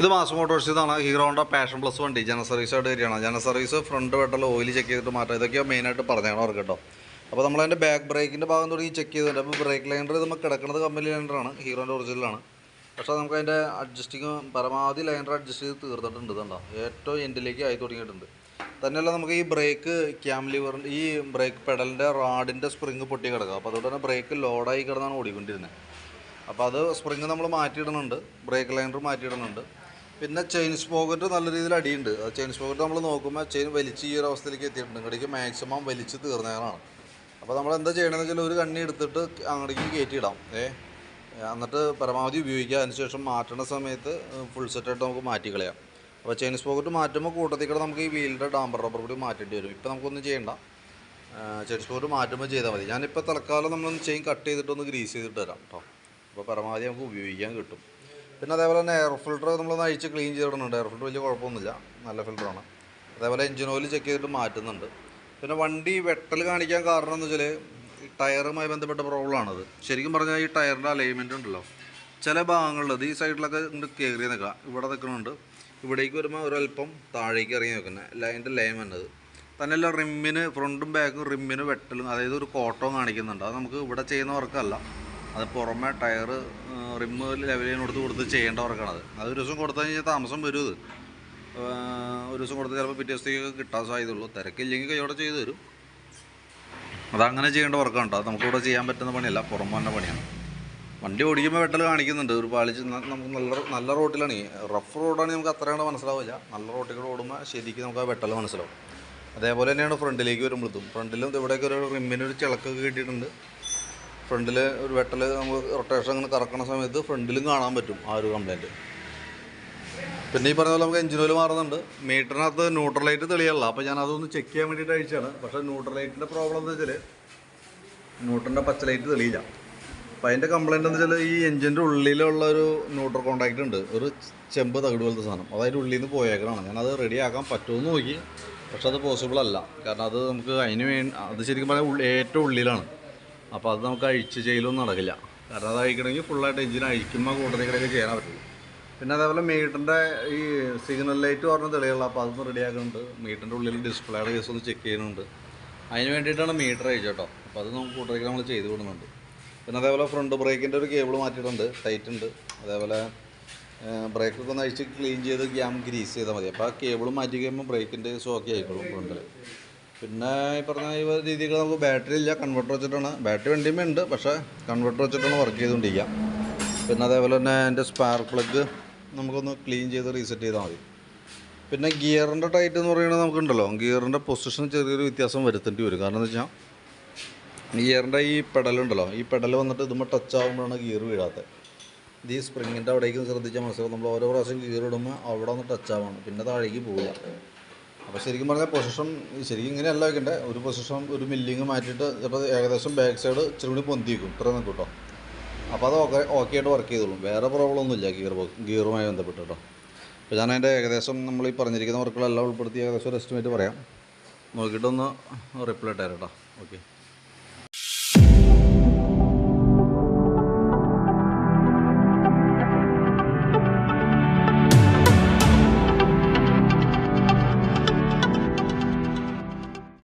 ഇത് mass Motors ഇതാണ് ഹീറോണ്ട passion plus വണ്ടി. ജന സർവീസ് ആയിട്ട് വരികയാണ്. ജന സർവീസ് ഫ്രണ്ട് വെട്ടൽ ഓയിൽ ചെക്ക് ചെയ്തിട്ട് മാറ്റാം. ഇതൊക്കെയാണ് മെയിനായിട്ട് പറഞ്ഞാണ് അവർക്ക് കേട്ടോ അപ്പോൾ നമ്മളതിന്റെ ബാക്ക് ബ്രേക്കിന്റെ ഭാഗം തുടങ്ങി ചെക്ക് ചെയ്തിട്ടുണ്ട്. അപ്പോൾ ബ്രേക്ക് ഇത് നമുക്ക് കിടക്കുന്നത് കമ്പനി ലൈനറാണ് ഹീറോന്റെ ഒറിജിനലാണ് പക്ഷേ നമുക്ക് അതിന്റെ അഡ്ജസ്റ്റിങ് പരമാവധി ലൈനർ അഡ്ജസ്റ്റ് ചെയ്ത് തീർത്തിട്ടുണ്ട് ഇതുണ്ടോ ഏറ്റവും എൻഡിലേക്ക് ആയി തുടങ്ങിയിട്ടുണ്ട്. തന്നെയല്ല നമുക്ക് ഈ ബ്രേക്ക് ക്യാം ലിവറിന്റെ ഈ ബ്രേക്ക് പെഡലിന്റെ റാഡിന്റെ സ്പ്രിങ് പൊട്ടി കിടക്കുക. അപ്പോൾ അതുകൊണ്ട് തന്നെ ബ്രേക്ക് ലോഡായി കിടന്നാണ് ഓടിക്കൊണ്ടിരുന്നത്. അപ്പോൾ അത് സ്പ്രിങ് നമ്മൾ മാറ്റിയിടുന്നുണ്ട്. Break liner മാറ്റിയിടുന്നുണ്ട്. പിന്നെ ചെയിൻ സ്പോക്കറ്റ് നല്ല രീതിയിൽ അടിയുണ്ട്. ആ ചെയിൻ സ്പോക്കറ്റ് നമ്മൾ നോക്കുമ്പോൾ ചെയിൻ വലിച്ച് ഈ ഒരു അവസ്ഥയിലേക്ക് എത്തിയിട്ടുണ്ട്. ഇങ്ങടേക്ക് മാക്സിമം വലിച്ച് തീർന്നതാണ് അപ്പോൾ നമ്മൾ എന്താ ചെയ്യണമെന്ന് വെച്ചാൽ ഒരു കണ്ണി എടുത്തിട്ട് അങ്ങടേക്ക് കയറ്റിയിടാം ഏ? എന്നിട്ട് പരമാവധി ഉപയോഗിക്കുക. അതിനുശേഷം മാറ്റുന്ന സമയത്ത് ഫുൾ സെറ്റായിട്ട് നമുക്ക് മാറ്റി കളയാം. അപ്പോൾ ചെയിൻ സ്പോക്കറ്റ് മാറ്റുമ്പോൾ കൂട്ടത്തിൽ കൂടെ നമുക്ക് ഈ വീലിന്റെ ഡാമ്പർ റബ്ബർ കൂടി മാറ്റേണ്ടി വരും. ഇപ്പോൾ നമുക്കൊന്നും ചെയ്യണ്ട. ചെയിൻ സ്പോക്കറ്റ് മാറ്റുമ്പോൾ ചെയ്താൽ മതി. ഞാനിപ്പോൾ തൽക്കാലം നമ്മളൊന്ന് ചെയിൻ കട്ട് ചെയ്തിട്ടൊന്ന് ഗ്രീസ് ചെയ്തിട്ട് തരാം കേട്ടോ അപ്പോൾ പരമാവധി നമുക്ക് ഉപയോഗിക്കാൻ കിട്ടും. പിന്നെ അതേപോലെ തന്നെ എയർ ഫിൽറ്റർ നമ്മളൊന്ന് അഴിച്ച് ക്ലീൻ ചെയ്തിടുന്നുണ്ട് എയർ ഫിൽറ്റർ വലിയ കുഴപ്പമൊന്നുമില്ല. നല്ല ഫിൽറ്ററാണ് അതേപോലെ എഞ്ചിൻ ഓയിൽ ചെക്ക് ചെയ്തിട്ട് മാറ്റുന്നുണ്ട്. പിന്നെ വണ്ടി വെട്ടൽ കാണിക്കാൻ കാരണം എന്ന് വെച്ചാൽ ടയറുമായി ബന്ധപ്പെട്ട പ്രോബ്ലമാണത് ശരിക്കും പറഞ്ഞാൽ ഈ ടയറിന്റെ അലൈൻമെന്റ് ഉണ്ടല്ലോ. ചില ഭാഗങ്ങളിൽ ഈ സൈഡിലൊക്കെ ഇങ്ങോട്ട് കയറി നിൽക്കുക. ഇവിടെ നിൽക്കുന്നുണ്ട് ഇവിടേക്ക് വരുമ്പോൾ ഒരല്പം താഴേക്ക് ഇറങ്ങി നിൽക്കുന്നത് അതിന്റെ ലൈൻ വന്നത് തന്നെയല്ല റിമ്മിന് ഫ്രണ്ടും ബാക്കും റിമ്മിന് വെട്ടലും അതായത് ഒരു കോട്ടോ കാണിക്കുന്നുണ്ട്. അത് നമുക്ക് ഇവിടെ ചെയ്യുന്ന വർക്കല്ല അത് പുറമെ ടയർ റിമ്മ് ലെവലിന് കൊടുത്ത് കൊടുത്ത് ചെയ്യേണ്ട വർക്കാണത് അത്. ഒരു ദിവസം കൊടുത്തു കഴിഞ്ഞാൽ താമസം വരും ഒരു ദിവസം കൊടുത്ത് ചിലപ്പോൾ പിറ്റേ ദിവസത്തേക്ക് കിട്ടാൻ സാധ്യതയുള്ളൂ. തിരക്കില്ലെങ്കിൽ കൈയോടെ ചെയ്തു തരും. അതങ്ങനെ ചെയ്യേണ്ട വർക്കാണ് കേട്ടോ നമുക്കിവിടെ ചെയ്യാൻ പറ്റുന്ന പണിയല്ല പുറമെ തന്നെ പണിയാണ്. വണ്ടി ഓടിക്കുമ്പോൾ വെട്ടൽ കാണിക്കുന്നുണ്ട്. ഒരു പാളിച്ച് നമുക്ക് നല്ല നല്ല റോട്ടിലാണ്. റഫ് റോഡാണെങ്കിൽ നമുക്ക് അത്രയാണ് മനസ്സിലാവില്ല. നല്ല റോട്ടിൽ കൂടെ ഓടുമ്പോൾ ശരിക്കും നമുക്ക് ആ വെട്ടൽ മനസ്സിലാവും. അതേപോലെ തന്നെയാണ് ഫ്രണ്ടിലേക്ക് വരുമ്പോഴത്തും ഫ്രണ്ടിലും ഇവിടെയൊക്കെ ഒരു റിമ്മിനൊരു ചിളക്കൊക്കെ കിട്ടിയിട്ടുണ്ട്. ഫ്രണ്ടിൽ ഒരു വെട്ടൽ നമ്മൾ റൊട്ടേഷൻ അങ്ങനെ കറക്കണ സമയത്ത് ഫ്രണ്ടിലും കാണാൻ പറ്റും ആ ഒരു കംപ്ലൈന്റ് പിന്നെ ഈ പറഞ്ഞ പോലെ നമുക്ക് എഞ്ചിൻ ഓയിൽ മാറുന്നുണ്ട്. മീറ്ററിനകത്ത് ന്യൂട്രൽ ലൈറ്റ് തെളിയല്ല. അപ്പോൾ ഞാൻ അതൊന്ന് ചെക്ക് ചെയ്യാൻ വേണ്ടിയിട്ട് അയച്ചാണ് പക്ഷേ ന്യൂട്രൽ ലൈറ്റിന്റെ പ്രോബ്ലം എന്താ വെച്ചാൽ ന്യൂട്രലിന്റെ പച്ച ലൈറ്റ് തെളിയില്ല. അപ്പോൾ അതിന്റെ കംപ്ലൈന്റ് എന്താ വെച്ചാൽ ഈ എഞ്ചിന്റെ ഉള്ളിലുള്ള ഒരു ന്യൂട്രൽ കോൺടാക്റ്റ് ഉണ്ട്. ഒരു ചെമ്പ് തകിട് പോലത്തെ സാധനം. അതായത് ഉള്ളിൽ നിന്ന് പോയേക്കണം ഞാനത് റെഡിയാക്കാൻ പറ്റുമെന്ന് നോക്കി. പക്ഷെ അത് പോസിബിൾ അല്ല. കാരണം അത് നമുക്ക് അതിന് വേണ്ടി അത് ശരിക്കും പറഞ്ഞാൽ ഏറ്റവും ഉള്ളിലാണ്. അപ്പോൾ അത് നമുക്ക് അഴിച്ച് ചെയ്യലൊന്നും നടക്കില്ല. കാരണം അത് അഴിക്കണമെങ്കിൽ ഫുള്ളായിട്ട് എഞ്ചിൻ അഴിക്കുമ്പോൾ കൂട്ടത്തിലൊക്കെ ചെയ്യാൻ പറ്റുള്ളൂ. പിന്നെ അതേപോലെ മീറ്ററിന്റെ ഈ സിഗ്നൽ ലൈറ്റ് പറഞ്ഞ തെളിയുള്ള അപ്പോൾ അതൊന്ന് റെഡിയാക്കുന്നുണ്ട് മീറ്ററിന്റെ ഉള്ളിൽ ഡിസ്പ്ലേയുടെ കേസ് ഒന്ന് ചെക്ക് ചെയ്യുന്നുണ്ട്. അതിന് വേണ്ടിയിട്ടാണ് മീറ്റർ അയച്ചു കേട്ടോ. അപ്പോൾ അത് നമുക്ക് കൂട്ടത്തിൽ നമ്മൾ ചെയ്ത് കൊടുക്കുന്നുണ്ട്. പിന്നെ അതേപോലെ ഫ്രണ്ട് ബ്രേക്കിന്റെ ഒരു കേബിൾ മാറ്റിയിട്ടുണ്ട്. ടൈറ്റ് ഉണ്ട്. അതേപോലെ ബ്രേക്കൊക്കെ ഒന്ന് അഴിച്ച് ക്ലീൻ ചെയ്ത് ഗ്യാം ഗ്രീസ് ചെയ്താൽ മതി. അപ്പോൾ ആ കേബിൾ മാറ്റി കഴിയുമ്പോൾ ബ്രേക്കിന്റെ സോക്കി ആയിക്കോളും ഫ്രണ്ടിൽ പിന്നെ ഈ പറഞ്ഞ ഈ രീതികൾ നമുക്ക് ബാറ്ററി ഇല്ല കൺവെർട്ടർ വെച്ചിട്ടാണ്. ബാറ്ററി വണ്ടിയുമേ ഉണ്ട് പക്ഷേ കൺവെർട്ടർ വെച്ചിട്ടാണ് വർക്ക് ചെയ്തുകൊണ്ടിരിക്കുക പിന്നെ അതേപോലെ തന്നെ എന്റെ സ്പാർക്ക് പ്ലഗ് നമുക്കൊന്ന് ക്ലീൻ ചെയ്ത് റീസെറ്റ് ചെയ്താൽ മതി. പിന്നെ ഗിയറിന്റെ ടൈറ്റ് എന്ന് പറയുന്നത് നമുക്കുണ്ടല്ലോ ഗിയറിന്റെ പൊസിഷൻ ചെറിയൊരു വ്യത്യാസം വരുത്തേണ്ടി വരും. കാരണം എന്ന് വെച്ചാൽ ഗിയറിന്റെ ഈ പെടലുണ്ടല്ലോ ഈ പെടൽ വന്നിട്ട് ഇതുമ്പോൾ ടച്ച് ആകുമ്പോഴാണ് ഗിയർ വീഴാത്തത് ഇത് ഈ സ്പ്രിങ്ങിന്റെ അവിടേക്ക് ശ്രദ്ധിച്ചാൽ മനസ്സിലാവും. നമ്മൾ ഓരോ പ്രാവശ്യം ഗിയർ ഇടുമ്പോൾ അവിടെ ഒന്ന് ടച്ച് ആവണം പിന്നെ താഴേക്ക് പോവില്ല അപ്പോൾ ശരിക്കും പറഞ്ഞാൽ പൊസിഷൻ ശരിക്കും ഇങ്ങനെയല്ല വെക്കണ്ടേ. ഒരു പൊസിഷൻ ഒരു മില്ലിങ് മാറ്റിയിട്ട് ചിലപ്പോൾ ഏകദേശം ബാക്ക് സൈഡ് ഇച്ചിരി കൂടി പൊന്തി വയ്ക്കും ഇത്ര നിൽക്കും കേട്ടോ അപ്പോൾ അത് ഓക്കെ ഓക്കെ ആയിട്ട് വർക്ക് ചെയ്തോളും. വേറെ പ്രോബ്ലം ഒന്നുമില്ല ഗിയർ ബോക്സ് ഗിയറുമായി ബന്ധപ്പെട്ട് കേട്ടോ അപ്പോൾ ഞാൻ അതിന്റെ ഏകദേശം നമ്മൾ ഈ പറഞ്ഞിരിക്കുന്ന വർക്കുകളെല്ലാം ഉൾപ്പെടുത്തി ഏകദേശം ഒരു എസ്റ്റിമേറ്റ് പറയാം. നോക്കിയിട്ടൊന്ന് റിപ്ലൈ ഇട്ടേരാം കേട്ടോ ഓക്കെ